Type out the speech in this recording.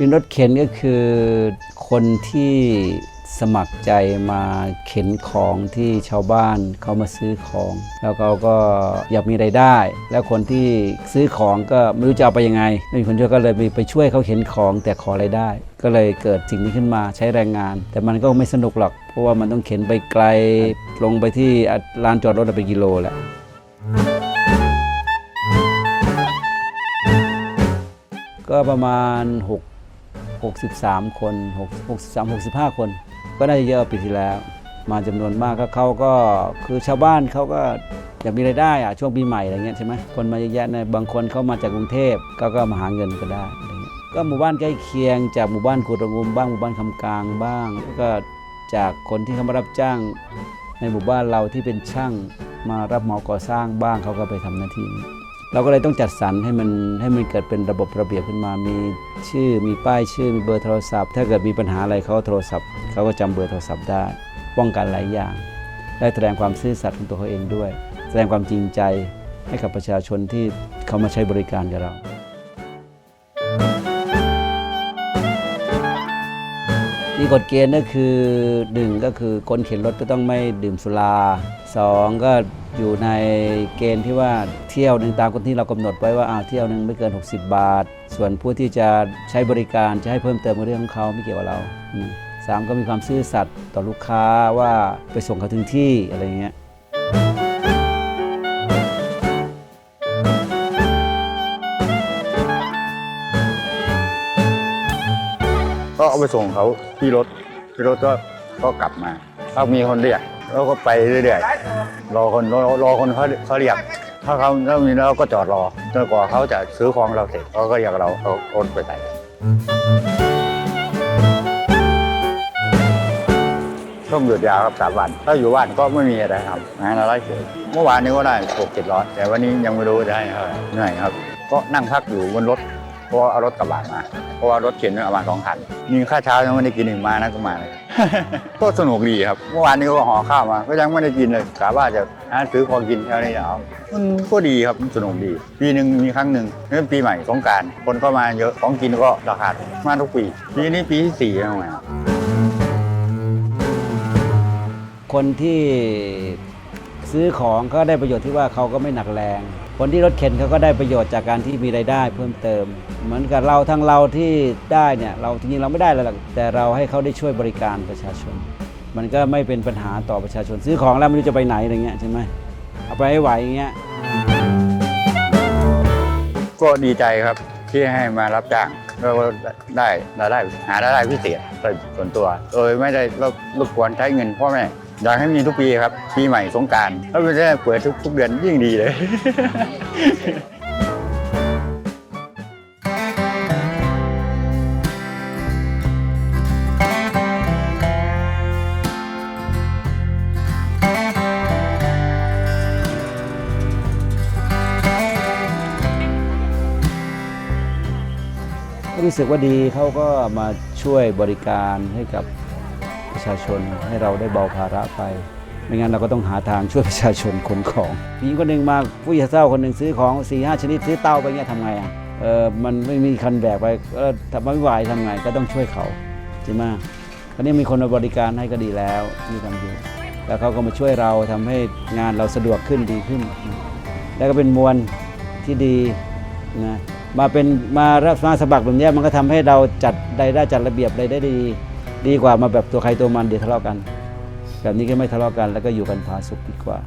วินรถเข็นก็คือคนที่สมัครใจมาเข็นของที่ชาวบ้านเขามาซื้อของ แล้วเขาก็อยากมีไรายได้ แล้วคนที่ซื้อของก็ไม่รู้จะเอาไปยังไงไม่มีคนช่วยก็เลยไปช่วยเขาเข็นของแต่ขอไรายได้ ก็เลยเกิดสิ่งนี้ขึ้นมาใช้แรงงาน แต่มันก็ไม่สนุกหรอก เพราะว่ามันต้องเข็นไปไกลลงไปที่ลานจอดรถเป็นกิโลแหละก็ประมาณ 6 63 คน 63 65 คน ก็น่าจะเยอะปีที่แล้ว มาจำนวนมากก็เขาก็คือชาวบ้านเขาก็อยากมีรายได้อะช่วงปีใหม่อะไรเงี้ยใช่ไหมคนมาเยอะแยะนะบางคนเขามาจากกรุงเทพก็ก็มาหาเงินก็ได้อะไรเงี้ยก็หมู่บ้านใกล้เคียง จากหมู่บ้านกุดระงมบ้างหมู่บ้านคำกลางบ้างแล้วก็จากคนที่เขามารับจ้าง ในหมู่บ้านเราที่เป็นช่างมารับเหมาก่อสร้างบ้างเขาก็ไปทำหน้าที่นี้ เราก็เลยต้องจัดสรรให้มันให้มันเกิดเป็นระบบระเบียบขึ้นมา มีชื่อ มีป้ายชื่อ มีเบอร์โทรศัพท์ ถ้าเกิดมีปัญหาอะไรเขาก็โทรศัพท์ เขาก็จำเบอร์โทรศัพท์ได้ ป้องกันหลายอย่าง ได้แสดงความซื่อสัตย์ของตัวเขาเองด้วย แสดงความจริงใจให้กับประชาชนที่เขามาใช้บริการกับเรา มีกฎเกณฑ์ก็คือหนึ่งก็คือคนเข็นรถก็ต้องไม่ดื่มสุราสองก็อยู่ในเกณฑ์ที่ว่าเที่ยวหนึ่งตามคนที่เรากำหนดไว้ว่าอ้าเที่ยวหนึ่งไม่เกิน 60 บาท ส่วนผู้ที่จะใช้บริการจะให้เพิ่มเติมกับเรื่องของเขาไม่เกี่ยวกับเราสามก็มีความซื่อสัตย์ต่อลูกค้าว่าไปส่งเขาถึงที่อะไรเงี้ย ก็เอาไปส่งเขาที่รถที่รถก็ก็กลับมาถ้ามีคนเรียกเราก็ไปเรื่อยๆรอคนรอรอคนเขาเขาเรียก ถ้าเขาถ้ามีเราก็จอดรอจนกว่าเขาจะซื้อของเราเสร็จเขาก็อยากเราเขาโอนไปใส่ต้องหยุดยาวครับสามวัน ถ้าอยู่บ้านก็ไม่มีอะไรทำงานอะไรเฉยเมื่อวานนี้ก็ได้หกเจ็ดร้อยแต่วันนี้ยังไม่รู้จะได้เท่าไหร่เหนื่อยครับ ก็นั่งพักอยู่บนรถ เพราะเอารถกระบะมา เพราะว่ารถเข็นเอามาสองคันมีข้าวเช้ายังไม่ได้กินอีกมานะก็มาเลยก็สนุกดีครับ เมื่อวานนี้ก็ห่อข้าวมา ก็ยังไม่ได้กินเลยกะว่าจะหาซื้อขอกินแค่นี้เอามันก็ดีครับมันสนุกดี ปีหนึ่งมีครั้งหนึ่งนี่ป็นปีใหม่สงการคนก็มาเยอะของกินก็ราคามาทุกปีปีนี้ปีที่สี่แล้วไงคนที่ ซื้อของก็ได้ประโยชน์ที่ว่าเขาก็ไม่หนักแรง คนที่รถเข็นเขาก็ได้ประโยชน์จากการที่มีรายได้เพิ่มเติม เหมือนกับเราทั้งเราที่ได้เนี่ยเราจริงๆเราไม่ได้แล้วหรอกแต่เราให้เขาได้ช่วยบริการประชาชน มันก็ไม่เป็นปัญหาต่อประชาชนซื้อของแล้วไม่รู้จะไปไหนอะไรเงี้ยใช่ไหมเอาไปให้ไหวอย่างเงี้ยก็ดีใจครับที่ให้มารับจ้างแล้วก็ได้รายได้หารายได้พิเศษส่วนตัว โดยไม่ได้รบกวนใช้เงินพ่อแม่ อยากให้มีทุกปีครับ ปีใหม่สงการถ้าไม่ได้เปิดทุกทุกเดือนยิ่งดีเลย รู้สึกว่าดีเขาก็มาช่วยบริการให้กับ ประชาชนให้เราได้เบาภาระไป ไม่งั้นเราก็ต้องหาทางช่วยประชาชนขนของผู้หญิงคนหนึ่งมาผู้หญิงเศร้าคนหนึ่งซื้อของ4ี่ห้าชนิดซื้อเตาไปเงี้ยทำไงอะเออมันไม่มีคันแบกไปเออทำไม่ไหวทำไงก็ต้องช่วยเขาใช่ไหมคราวนี้มีคนมาบริการให้ก็ดีแล้วที่ทำอยู่แล้วเขาก็มาช่วยเราทำให้งานเราสะดวกขึ้นดีขึ้น แล้วก็เป็นมวลที่ดีนะมาเป็นมารับมาสมัครแบบนี้มันก็ทำให้เราจัดได้ได้จัดระเบียบอะไรได้ดี ดีกว่ามาแบบตัวใครตัวมันเดี๋ยวทะเลาะกัน แบบนี้ก็ไม่ทะเลาะกันแล้วก็อยู่กันผาสุกดีกว่า